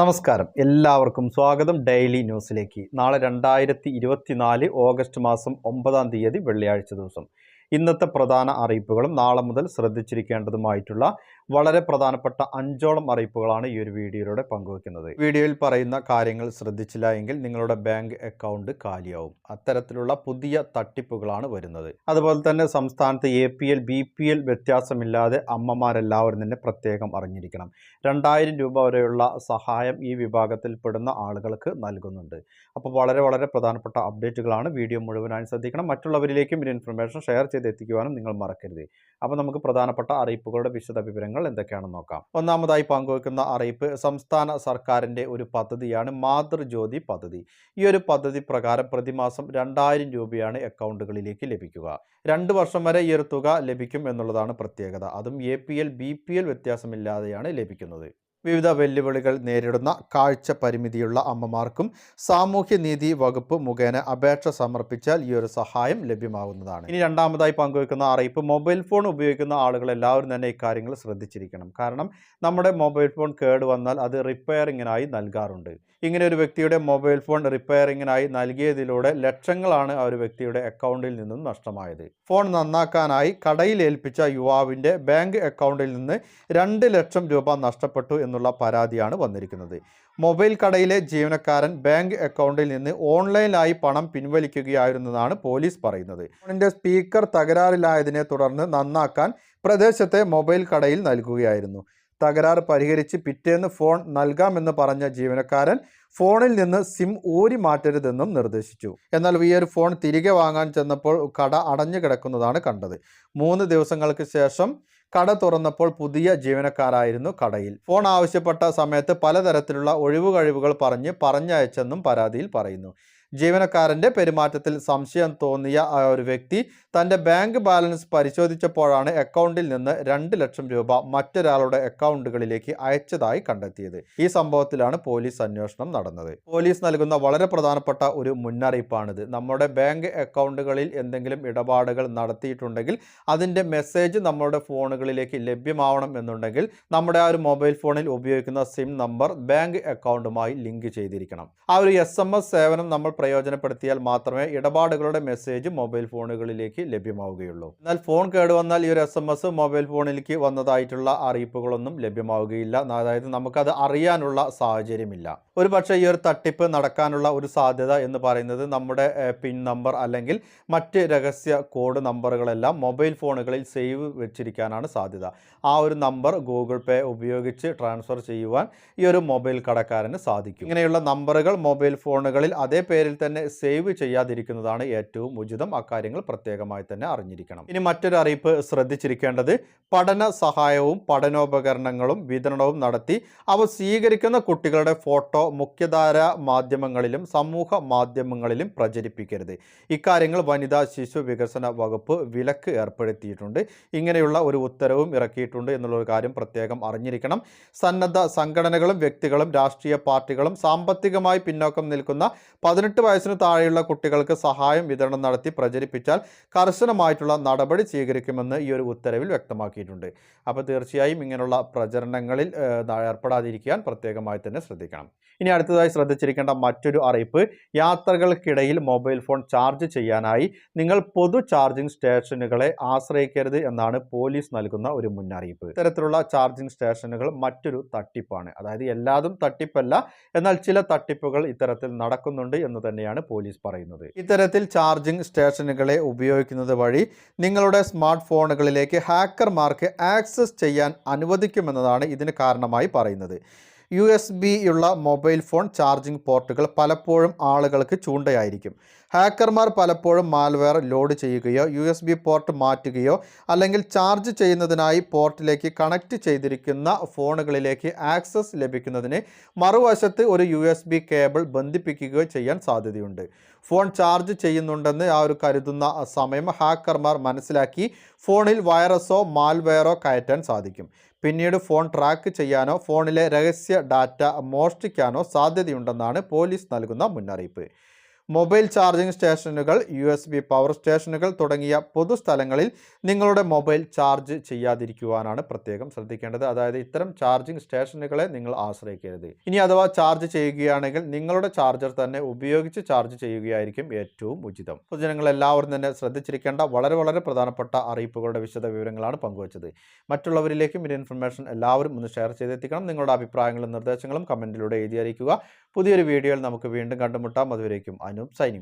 നമസ്കാരം. എല്ലാവർക്കും സ്വാഗതം ഡെയിലി ന്യൂസിലേക്ക്. നാളെ രണ്ടായിരത്തി ഇരുപത്തിനാല് ഓഗസ്റ്റ് മാസം ഒമ്പതാം തീയതി വെള്ളിയാഴ്ച ദിവസം. ഇന്നത്തെ പ്രധാന അറിയിപ്പുകളും നാളെ മുതൽ ശ്രദ്ധിച്ചിരിക്കേണ്ടതുമായിട്ടുള്ള വളരെ പ്രധാനപ്പെട്ട അഞ്ചോളം അറിയിപ്പുകളാണ് ഈ ഒരു വീഡിയോയിലൂടെ പങ്കുവയ്ക്കുന്നത് വീഡിയോയിൽ പറയുന്ന കാര്യങ്ങൾ ശ്രദ്ധിച്ചില്ല എങ്കിൽ നിങ്ങളുടെ ബാങ്ക് അക്കൗണ്ട് കാലിയാവും. അത്തരത്തിലുള്ള പുതിയ തട്ടിപ്പുകളാണ് വരുന്നത്. അതുപോലെ തന്നെ സംസ്ഥാനത്ത് A P L B P L വ്യത്യാസമില്ലാതെ അമ്മമാരെല്ലാവരും തന്നെ പ്രത്യേകം അറിഞ്ഞിരിക്കണം. രണ്ടായിരം രൂപ വരെയുള്ള സഹായം ഈ വിഭാഗത്തിൽപ്പെടുന്ന ആളുകൾക്ക് നൽകുന്നുണ്ട്. അപ്പോൾ വളരെ വളരെ പ്രധാനപ്പെട്ട അപ്ഡേറ്റുകളാണ്. വീഡിയോ മുഴുവനായി ശ്രദ്ധിക്കണം. മറ്റുള്ളവരിലേക്കും ഒരു ഇൻഫർമേഷൻ ഷെയർ ചെയ്ത് എത്തിക്കുവാനും നിങ്ങൾ മറക്കരുത്. അപ്പോൾ നമുക്ക് പ്രധാനപ്പെട്ട അറിയിപ്പുകളുടെ വിശദ വിവരങ്ങൾ എന്തൊക്കെയാണെന്ന് നോക്കാം. ഒന്നാമതായി പങ്കുവയ്ക്കുന്ന അറിയിപ്പ് സംസ്ഥാന സർക്കാരിന്റെ ഒരു പദ്ധതിയാണ് മാതൃജ്യോതി പദ്ധതി. ഈ ഒരു പദ്ധതി പ്രകാരം പ്രതിമാസം രണ്ടായിരം രൂപയാണ് അക്കൗണ്ടുകളിലേക്ക് ലഭിക്കുക. രണ്ട് വർഷം വരെ ഈ ഒരു തുക ലഭിക്കും എന്നുള്ളതാണ് പ്രത്യേകത. അതും A P L B P L വ്യത്യാസമില്ലാതെയാണ് ലഭിക്കുന്നത്. വിവിധ വെല്ലുവിളികൾ നേരിടുന്ന കാഴ്ച പരിമിതിയുള്ള അമ്മമാർക്കും സാമൂഹ്യനീതി വകുപ്പ് മുഖേന അപേക്ഷ സമർപ്പിച്ചാൽ ഈ ഒരു സഹായം ലഭ്യമാകുന്നതാണ്. ഇനി രണ്ടാമതായി പങ്കുവെക്കുന്ന അറിയിപ്പ് മൊബൈൽ ഫോൺ ഉപയോഗിക്കുന്ന ആളുകൾ എല്ലാവരും തന്നെ ഇക്കാര്യങ്ങൾ ശ്രദ്ധിച്ചിരിക്കണം. കാരണം നമ്മുടെ മൊബൈൽ ഫോൺ കേട് വന്നാൽ അത് റിപ്പയറിങ്ങിനായി നൽകാറുണ്ട്. ഇങ്ങനെ ഒരു വ്യക്തിയുടെ മൊബൈൽ ഫോൺ റിപ്പയറിങ്ങിനായി നൽകിയതിലൂടെ ലക്ഷങ്ങളാണ് ആ ഒരു വ്യക്തിയുടെ അക്കൗണ്ടിൽ നിന്നും നഷ്ടമായത്. ഫോൺ നന്നാക്കാനായി കടയിൽ ഏൽപ്പിച്ച യുവാവിന്റെ ബാങ്ക് അക്കൗണ്ടിൽ നിന്ന് രണ്ട് ലക്ഷം രൂപ നഷ്ടപ്പെട്ടു എന്നുള്ള പരാതിയാണ് വന്നിരിക്കുന്നത്. മൊബൈൽ കടയിലെ ജീവനക്കാരൻ ബാങ്ക് അക്കൗണ്ടിൽ നിന്ന് ഓൺലൈനായി പണം പിൻവലിക്കുകയായിരുന്നതാണ് പോലീസ് പറയുന്നത്. ഫോണിന്റെ സ്പീക്കർ തകരാറിലായതിനെ തുടർന്ന് നന്നാക്കാൻ പ്രദേശത്തെ മൊബൈൽ കടയിൽ നൽകുകയായിരുന്നു. തകരാർ പരിഹരിച്ച് പിറ്റേന്ന് ഫോൺ നൽകാമെന്ന് പറഞ്ഞ ജീവനക്കാരൻ ഫോണിൽ നിന്ന് സിം ഊരി മാറ്റരുതെന്നും നിർദ്ദേശിച്ചു. എന്നാൽ ഈ ഒരു ഫോൺ തിരികെ വാങ്ങാൻ ചെന്നപ്പോൾ കട അടഞ്ഞു കിടക്കുന്നതാണ് കണ്ടത്. മൂന്ന് ദിവസങ്ങൾക്ക് ശേഷം കട തുറന്നപ്പോൾ പുതിയ ജീവനക്കാരായിരുന്നു കടയിൽ. ഫോൺ ആവശ്യപ്പെട്ട സമയത്ത് പലതരത്തിലുള്ള ഒഴിവു കഴിവുകൾ പറഞ്ഞ് പറഞ്ഞയച്ചെന്നും പരാതിയിൽ പറയുന്നു. ജീവനക്കാരന്റെ പെരുമാറ്റത്തിൽ സംശയം തോന്നിയ ആ ഒരു വ്യക്തി തന്റെ ബാങ്ക് ബാലൻസ് പരിശോധിച്ചപ്പോഴാണ് അക്കൗണ്ടിൽ നിന്ന് രണ്ട് ലക്ഷം രൂപ മറ്റൊരാളുടെ അക്കൗണ്ടുകളിലേക്ക് അയച്ചതായി കണ്ടെത്തിയത്. ഈ സംഭവത്തിലാണ് പോലീസ് അന്വേഷണം നടന്നത്. പോലീസ് നൽകുന്ന വളരെ പ്രധാനപ്പെട്ട ഒരു മുന്നറിയിപ്പാണിത്. നമ്മുടെ ബാങ്ക് അക്കൗണ്ടുകളിൽ എന്തെങ്കിലും ഇടപാടുകൾ നടത്തിയിട്ടുണ്ടെങ്കിൽ അതിന്റെ മെസ്സേജ് നമ്മുടെ ഫോണുകളിലേക്ക് ലഭ്യമാവണം എന്നുണ്ടെങ്കിൽ നമ്മുടെ ആ ഒരു മൊബൈൽ ഫോണിൽ ഉപയോഗിക്കുന്ന സിം നമ്പർ ബാങ്ക് അക്കൗണ്ടുമായി ലിങ്ക് ചെയ്തിരിക്കണം. ആ ഒരു എസ് സേവനം നമ്മൾ പ്രയോജനപ്പെടുത്തിയാൽ മാത്രമേ ഇടപാടുകളുടെ മെസ്സേജ് മൊബൈൽ ഫോണുകളിലേക്ക് ലഭ്യമാവുകയുള്ളൂ. എന്നാൽ ഫോൺ കേടുവന്നാൽ ഈ ഒരു എസ് എം എസ് മൊബൈൽ ഫോണിലേക്ക് വന്നതായിട്ടുള്ള അറിയിപ്പുകളൊന്നും ലഭ്യമാവുകയില്ല. അതായത് നമുക്കത് അറിയാനുള്ള സാഹചര്യമില്ല. ഒരു പക്ഷേ ഈ ഒരു തട്ടിപ്പ് നടക്കാനുള്ള ഒരു സാധ്യത എന്ന് പറയുന്നത് നമ്മുടെ പിൻ നമ്പർ അല്ലെങ്കിൽ മറ്റ് രഹസ്യ കോഡ് നമ്പറുകളെല്ലാം മൊബൈൽ ഫോണുകളിൽ സേവ് വെച്ചിരിക്കാനാണ് സാധ്യത. ആ ഒരു നമ്പർ ഗൂഗിൾ പേ ഉപയോഗിച്ച് ട്രാൻസ്ഫർ ചെയ്യുവാൻ ഈ ഒരു മൊബൈൽ കടക്കാരന് സാധിക്കും. ഇങ്ങനെയുള്ള നമ്പറുകൾ മൊബൈൽ ഫോണുകളിൽ അതേ പേരിൽ തന്നെ സേവ് ചെയ്യാതിരിക്കുന്നതാണ് ഏറ്റവും ഉചിതം. അക്കാര്യങ്ങൾ പ്രത്യേകമായി തന്നെ അറിഞ്ഞിരിക്കണം. ഇനി മറ്റൊരു അറിയിപ്പ് ശ്രദ്ധിച്ചിരിക്കേണ്ടത് പഠന സഹായവും പഠനോപകരണങ്ങളും വിതരണവും നടത്തി അവ സ്വീകരിക്കുന്ന കുട്ടികളുടെ ഫോട്ടോ മുഖ്യധാര മാധ്യമങ്ങളിലും സമൂഹ മാധ്യമങ്ങളിലും പ്രചരിപ്പിക്കരുത്. ഇക്കാര്യങ്ങൾ വനിതാ ശിശു വികസന വകുപ്പ് വിലക്ക് ഏർപ്പെടുത്തിയിട്ടുണ്ട്. ഇങ്ങനെയുള്ള ഒരു ഉത്തരവും ഇറക്കിയിട്ടുണ്ട് എന്നുള്ളൊരു കാര്യം പ്രത്യേകം അറിഞ്ഞിരിക്കണം. സന്നദ്ധ സംഘടനകളും വ്യക്തികളും രാഷ്ട്രീയ പാർട്ടികളും സാമ്പത്തികമായി പിന്നോക്കം നിൽക്കുന്ന പതിനെട്ട് വയസ്സിന് താഴെയുള്ള കുട്ടികൾക്ക് സഹായം വിതരണം നടത്തി പ്രചരിപ്പിച്ചാൽ കർശനമായിട്ടുള്ള നടപടി സ്വീകരിക്കുമെന്ന് ഈ ഒരു ഉത്തരവിൽ വ്യക്തമാക്കിയിട്ടുണ്ട്. അപ്പോൾ തീർച്ചയായും ഇങ്ങനെയുള്ള പ്രചരണങ്ങളിൽ ഏർപ്പെടാതിരിക്കാൻ പ്രത്യേകമായി തന്നെ ശ്രദ്ധിക്കണം. ഇനി അടുത്തതായി ശ്രദ്ധിച്ചിരിക്കേണ്ട മറ്റൊരു അറിയിപ്പ് യാത്രകൾക്കിടയിൽ മൊബൈൽ ഫോൺ ചാർജ് ചെയ്യാനായി നിങ്ങൾ പൊതു ചാർജിംഗ് സ്റ്റേഷനുകളെ ആശ്രയിക്കരുത് എന്നാണ് പോലീസ് നൽകുന്ന ഒരു മുന്നറിയിപ്പ്. ഇത്തരത്തിലുള്ള ചാർജിംഗ് സ്റ്റേഷനുകൾ മറ്റൊരു തട്ടിപ്പാണ്. അതായത് എല്ലാതും തട്ടിപ്പല്ല എന്നാൽ ചില തട്ടിപ്പുകൾ ഇത്തരത്തിൽ നടക്കുന്നുണ്ട് എന്ന് തന്നെയാണ് പോലീസ് പറയുന്നത്. ഇത്തരത്തിൽ ചാർജിംഗ് സ്റ്റേഷനുകളെ ഉപയോഗിക്കുന്നത് വഴി നിങ്ങളുടെ സ്മാർട്ട് ഫോണുകളിലേക്ക് ഹാക്കർമാർക്ക് ആക്സസ് ചെയ്യാൻ അനുവദിക്കുമെന്നതാണ് ഇതിന് കാരണമായി പറയുന്നത്. യു എസ് ബിയുള്ള മൊബൈൽ ഫോൺ ചാർജിംഗ് പോർട്ടുകൾ പലപ്പോഴും ആളുകൾക്ക് ചൂണ്ടയായിരിക്കും. ഹാക്കർമാർ പലപ്പോഴും മാൽവെയർ ലോഡ് ചെയ്യുകയോ യു എസ് ബി പോർട്ട് മാറ്റുകയോ അല്ലെങ്കിൽ ചാർജ് ചെയ്യുന്നതിനായി പോർട്ടിലേക്ക് കണക്ട് ചെയ്തിരിക്കുന്ന ഫോണുകളിലേക്ക് ആക്സസ് ലഭിക്കുന്നതിന് മറുവശത്ത് ഒരു യു എസ് ബി കേബിൾ ബന്ധിപ്പിക്കുകയോ ചെയ്യാൻ സാധ്യതയുണ്ട്. ഫോൺ ചാർജ് ചെയ്യുന്നുണ്ടെന്ന് ആ ഒരു കരുതുന്ന സമയം ഹാക്കർമാർ മനസ്സിലാക്കി ഫോണിൽ വൈറസോ മാൽവെയറോ കയറ്റാൻ സാധിക്കും. പിന്നീട് ഫോൺ ട്രാക്ക് ചെയ്യാനോ ഫോണിലെ രഹസ്യ ഡാറ്റ മോഷ്ടിക്കാനോ സാധ്യതയുണ്ടെന്നാണ് പോലീസ് നൽകുന്ന മുന്നറിയിപ്പ്. മൊബൈൽ ചാർജിംഗ് സ്റ്റേഷനുകൾ യു എസ് ബി പവർ സ്റ്റേഷനുകൾ തുടങ്ങിയ പൊതുസ്ഥലങ്ങളിൽ നിങ്ങളുടെ മൊബൈൽ ചാർജ് ചെയ്യാതിരിക്കുവാനാണ് പ്രത്യേകം ശ്രദ്ധിക്കേണ്ടത്. അതായത് ഇത്തരം ചാർജിംഗ് സ്റ്റേഷനുകളെ നിങ്ങൾ ആശ്രയിക്കരുത്. ഇനി അഥവാ ചാർജ് ചെയ്യുകയാണെങ്കിൽ നിങ്ങളുടെ ചാർജർ തന്നെ ഉപയോഗിച്ച് ചാർജ് ചെയ്യുകയായിരിക്കും ഏറ്റവും ഉചിതം. പൊതുജനങ്ങൾ എല്ലാവരും തന്നെ ശ്രദ്ധിച്ചിരിക്കേണ്ട വളരെ വളരെ പ്രധാനപ്പെട്ട അറിയിപ്പുകളുടെ വിശദ വിവരങ്ങളാണ് പങ്കുവച്ചത്. മറ്റുള്ളവരിലേക്കും ഈ ഇൻഫർമേഷൻ എല്ലാവരും ഒന്ന് ഷെയർ ചെയ്തെത്തിക്കണം. നിങ്ങളുടെ അഭിപ്രായങ്ങളും നിർദ്ദേശങ്ങളും കമന്റിലൂടെ എഴുതി അറിയിക്കുക. പുതിയൊരു വീഡിയോയിൽ നമുക്ക് വീണ്ടും കണ്ടുമുട്ടാം. അതുവരേക്കും അനൂപ് സൈനിങ്